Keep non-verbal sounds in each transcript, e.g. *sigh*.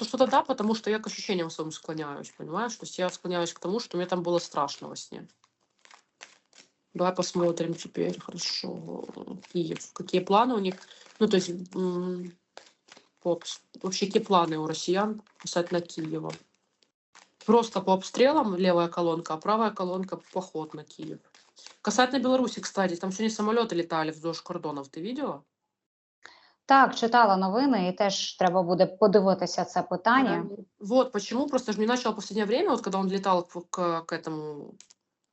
что что-то да, потому что я к ощущениям своим склоняюсь, понимаешь? То есть я склоняюсь к тому, что мне там было страшно во сне. Давай посмотрим теперь, хорошо, Киев. Какие планы у них? Ну, то есть, обс- вообще, какие планы у россиян касательно Киева? Просто по обстрелам левая колонка, а правая колонка поход на Киев. Касательно Беларуси, кстати, там сегодня самолеты летали вздовж кордонов, ты видела? Так, читала новини, і теж треба буде подивитися це питання. Э, Вот почему, просто же мне начало в последнее время, вот когда он летал к, к, к этому,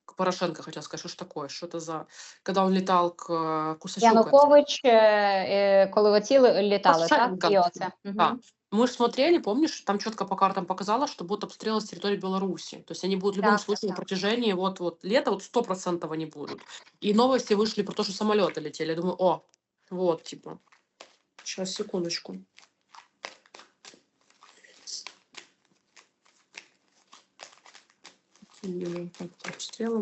к Порошенко, хотел сказать, что ж такое, что это за, когда он летал к э, Кусачуку. Янукович, е, е, коли летіли, літали, так? Порошенко. І оце. Мгм. Да. Мы же смотрели, помнишь, там четко по картам показало, что будут обстрелы с территории Беларуси. То есть они будут в любом Так, так, случае на так. протяжении вот, вот лета вот сто процентов они будут. И новости вышли про то, что самолеты летели. Я думаю, о, вот, типа. Сейчас, секундочку. Глянем, что.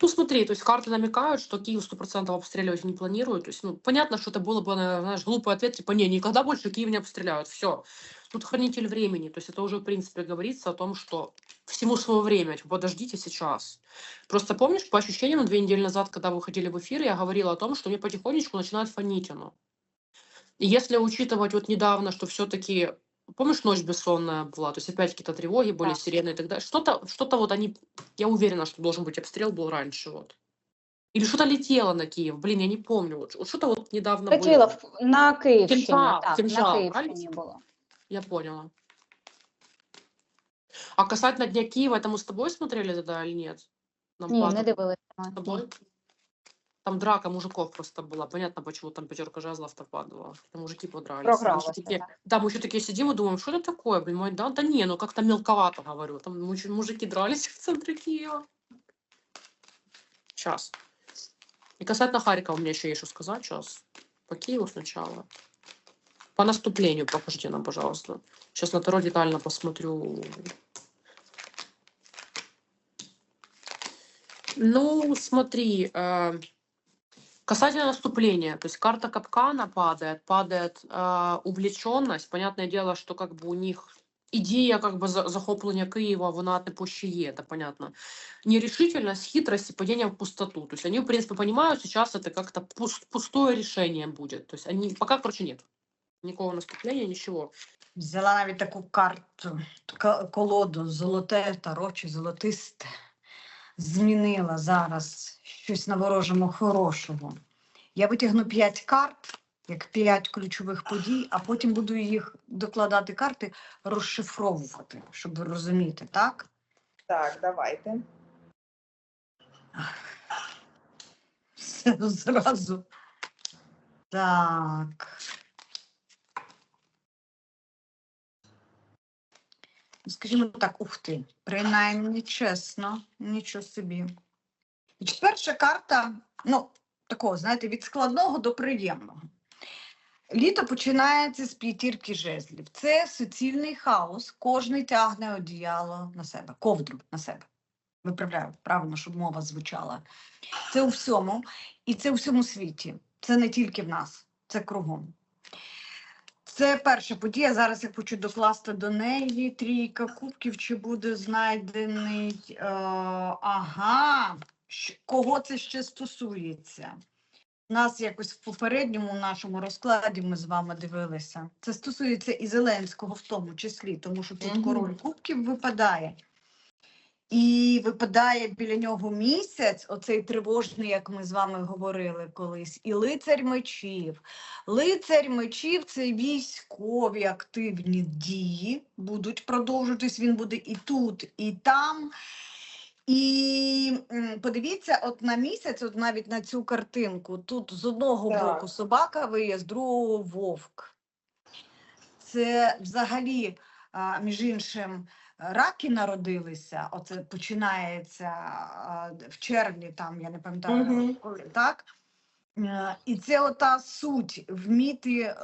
Ну, смотри, то есть карты намекают, что Киев 100% обстреливать не планируют. То есть, ну, понятно, что это было бы, наверное, знаешь, глупый ответ, типа, не, никогда больше Киев не обстреляют, все. Тут хранитель времени, то есть это уже, в принципе, говорится о том, что всему свое время, типа, подождите сейчас. Просто помнишь, по ощущениям, две недели назад, когда вы выходили в эфир, я говорила о том, что мне потихонечку начинает фонить оно. И если учитывать вот недавно, что все-таки, помнишь, ночь бессонная была, то есть опять какие-то тревоги были, Да. сирены и так далее, что-то, что-то вот они, я уверена, что должен быть обстрел был раньше, вот. Или что-то летело на Киев, блин, я не помню, вот, вот что-то вот недавно Летіла было. в- на Київщині, Кінжал, так, кінжал, на правильно? Київщині було. Я поняла. А касательно Дня Киева, это мы с тобой смотрели тогда или нет? Нам Ні, не дивилися. с Ні. тобой? Там драка мужиков просто была. Понятно, почему там пятерка жезлов-то падала. Там мужики подрались. Мы такие- так. Да, мы еще такие сидим и думаем, что это такое, блин, мой- да, да не, ну как-то мелковато, говорю. Там муж- мужики дрались *laughs* в центре Киева. Сейчас. И касательно Харькова, у меня еще есть что сказать сейчас. По Киеву сначала. По наступлению покажите нам, пожалуйста. Сейчас на Таро детально посмотрю. Ну, смотри, э, касательно наступления, то есть карта капкана падает, падает э, увлеченность. Понятное дело, что как бы у них идея как бы за- захопления Киева, вона типу ще є, это понятно. Нерешительность, хитрость и падение в пустоту. То есть они, в принципе, понимают, сейчас это как-то пус- пустое решение будет. То есть они пока, короче, нет. Никакого наступления, ничего. Взяла навіть таку карту, колоду золоте таро чи золотисте. Змінила зараз щось на ворожому хорошого. Я витягну п'ять карт, як п'ять ключових подій, а потім буду їх докладати карти, розшифровувати, щоб ви розуміти, так? Так, давайте. Все зразу. Так. Скажімо так, ух ти, принаймні чесно, нічого собі. Значить, перша карта, ну, такого, знаєте, від складного до приємного. Літо починається з п'ятірки жезлів. Це суцільний хаос, кожний тягне одіяло на себе, ковдру на себе. Виправляю правильно, щоб мова звучала. Це у всьому, і це у всьому світі. Це не тільки в нас, це кругом. Це перша подія. Зараз я хочу докласти до неї трійка кубків, чи буде знайдений. Е, ага, кого це ще стосується? Нас якось в попередньому нашому розкладі ми з вами дивилися. Це стосується і Зеленського в тому числі, тому що тут Мгм. король кубків випадає. І випадає біля нього місяць, оцей тривожний, як ми з вами говорили колись, і лицар мечів. Лицар мечів це військові активні дії, будуть продовжуватись. Він буде і тут, і там. І подивіться, от на місяць, от навіть на цю картинку. Тут з одного Так. боку собака виє, з другого вовк. Це взагалі, між іншим, раки народилися. Оце починається в червні, там я не пам'ятаю, Мгм. коли так. Е, І це ота суть вміти е,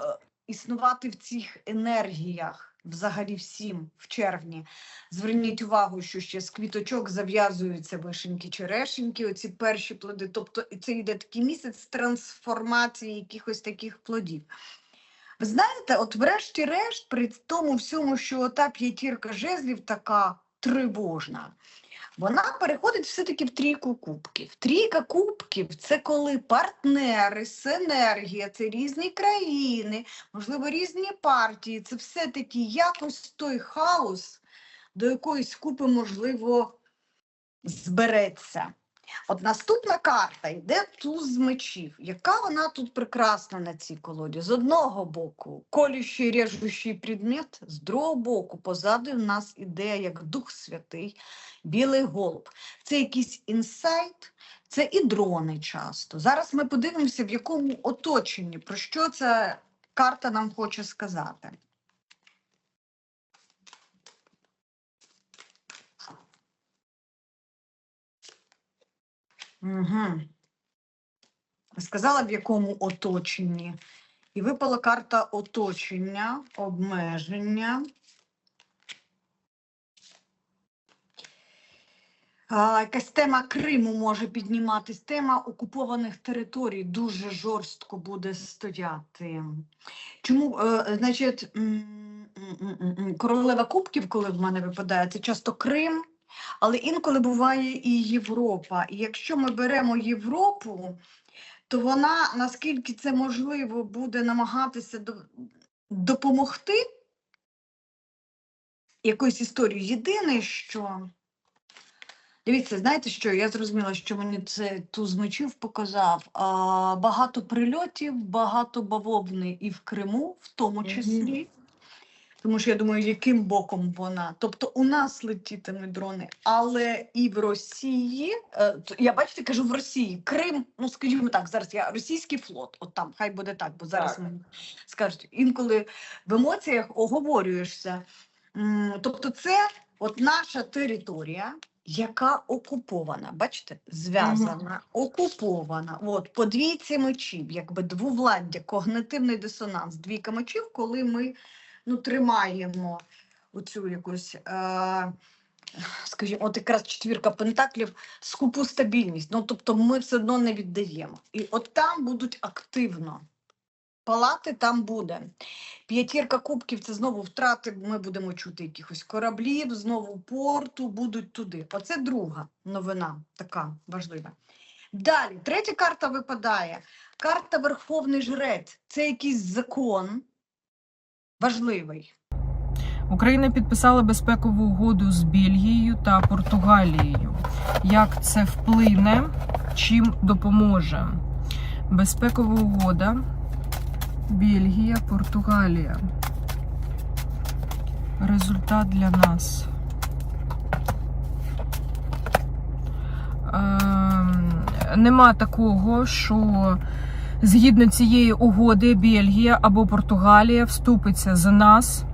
існувати в цих енергіях. взагалі всім в червні. Зверніть увагу, що ще з квіточок зав'язуються вишеньки черешеньки, оці перші плоди. Тобто це йде такий місяць трансформації якихось таких плодів. Ви знаєте, от врешті-решт, при тому всьому, що та п'ятірка жезлів така тривожна, вона переходить все-таки в трійку кубків. Трійка кубків це коли партнери, синергія, це різні країни, можливо, різні партії. Це все-таки якось той хаос до якоїсь купи, можливо, збереться. От наступна карта йде туз мечів. Яка вона тут прекрасна на цій колоді? З одного боку колющий режущий предмет, з другого боку, позаду в нас іде як Дух Святий, білий голуб. Це якийсь інсайт, це і дрони часто. Зараз ми подивимося, в якому оточенні, про що ця карта нам хоче сказати. Угу. Сказала, в якому оточенні. І випала карта оточення, обмеження. А, якась тема Криму може підніматись. Тема окупованих територій дуже жорстко буде стояти. Чому, е, значить, королева кубків, коли в мене випадає, це часто Крим, але інколи буває і Європа. І якщо ми беремо Європу, то вона, наскільки це можливо, буде намагатися допомогти якоюсь історією. Єдине, що. Дивіться, знаєте що? Я зрозуміла, що мені це туз мечів показав. А, багато прильотів, багато бавовни і в Криму, в тому числі. Тому що я думаю, яким боком вона. Тобто у нас летітимуть дрони, але і в Росії, е, я бачите, кажу в Росії, Крим, ну скажімо так, зараз я російський флот, от там, хай буде так, бо зараз Так. мені скажуть, інколи в емоціях оговорюєшся. Тобто, це от наша територія, яка окупована, бачите, зв'язана, окупована. От по двійці мечів, якби двовладдя, когнитивний дисонанс, двійка мечів, коли ми ну, тримаємо оцю якусь, е, скажімо, от якраз четвірка пентаклів, скупу стабільність. Ну, тобто ми все одно не віддаємо. І от там будуть активно. Палати там буде. П'ятірка кубків це знову втрати. Ми будемо чути якихось кораблів, знову порту, будуть туди. Оце друга новина, така важлива. Далі, третя карта випадає. Карта Верховний Жрець. Це якийсь закон важливий. Україна підписала безпекову угоду з Бельгією та Португалією. Як це вплине, чим допоможе? Безпекова угода. Бельгія, Португалія. Результат для нас. Ем, нема такого, що згідно цієї угоди Бельгія або Португалія вступиться за нас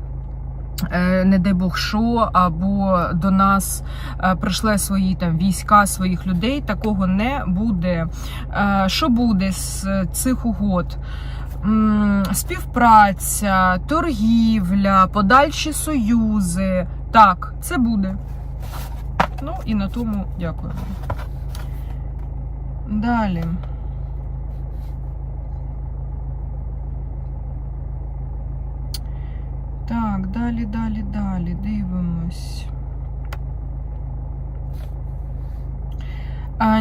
е, не дай Бог що, або до нас е, прийшли свої там війська своїх людей. Такого не буде. Е, Що буде з цих угод? Співпраця, торгівля, подальші союзи. Так, це буде. Ну і на тому дякуємо. Далі. Так, далі, далі, далі. Дивимось.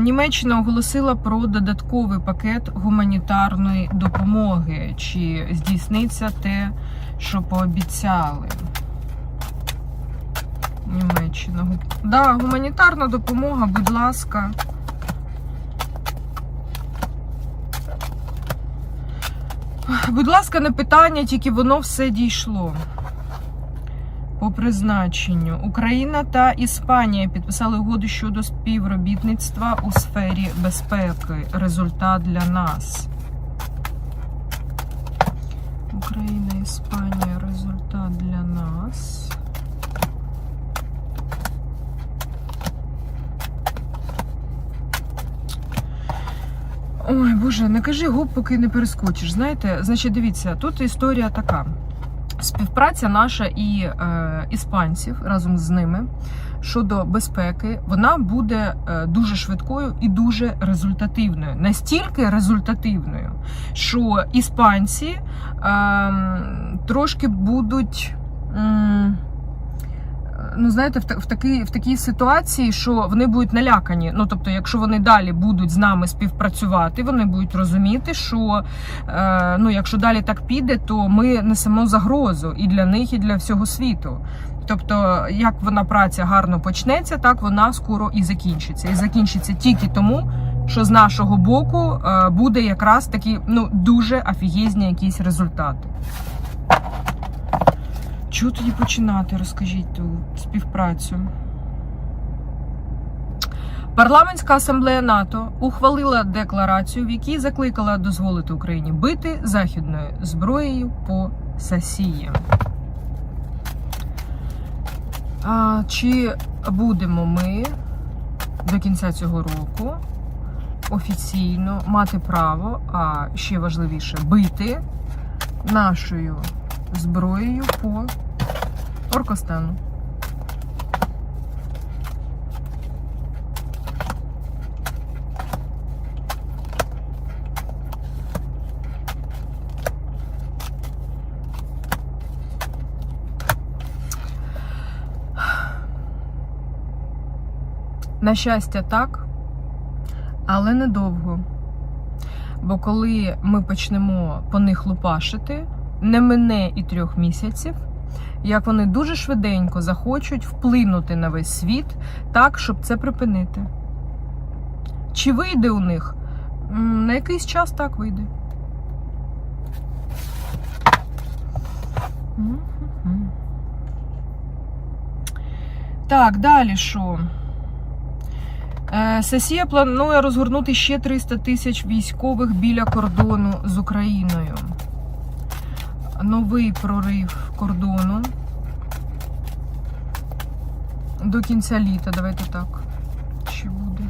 Німеччина оголосила про додатковий пакет гуманітарної допомоги. Чи здійсниться те, що пообіцяли? Німеччина. Да, гуманітарна допомога, будь ласка. Будь ласка, на питання, тільки воно все дійшло. По призначенню Україна та Іспанія підписали угоду щодо співробітництва у сфері безпеки. Результат для нас. Україна, Іспанія, результат для нас. Ой, Боже, не кажи губ, поки не перескочиш. Знаєте, значить, дивіться, тут історія така. співпраця наша і е, іспанців разом з ними щодо безпеки, вона буде е, дуже швидкою і дуже результативною. Настільки результативною, що іспанці ем, трошки будуть. м, Ну, знаєте, в, в, такій, в такій ситуації, що вони будуть налякані. Ну, тобто, якщо вони далі будуть з нами співпрацювати, вони будуть розуміти, що е, ну, якщо далі так піде, то ми несемо загрозу і для них, і для всього світу. Тобто, як вона праця гарно почнеться, так вона скоро і закінчиться. І закінчиться тільки тому, що з нашого боку е, буде якраз такі ну, дуже офігезні якісь результати. Чого тоді починати? Розкажіть ту співпрацю. Парламентська асамблея НАТО ухвалила декларацію, в якій закликала дозволити Україні бити західною зброєю по Сасії. А, чи будемо ми до кінця цього року офіційно мати право, а ще важливіше, бити нашою зброєю по Оркостану? На щастя, так, але недовго. Бо коли ми почнемо по них лупашити, не мине і трьох місяців, як вони дуже швиденько захочуть вплинути на весь світ так, щоб це припинити. Чи вийде у них? На якийсь час так вийде. Так, далі що? Е, Сесія планує розгорнути ще 300 тисяч військових біля кордону з Україною. Новий прорив кордону до кінця літа. Давайте так. Чи буде?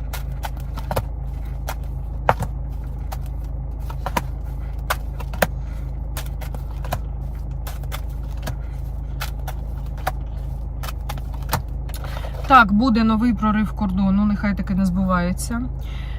Так, буде новий прорив кордону, нехай таки не збувається.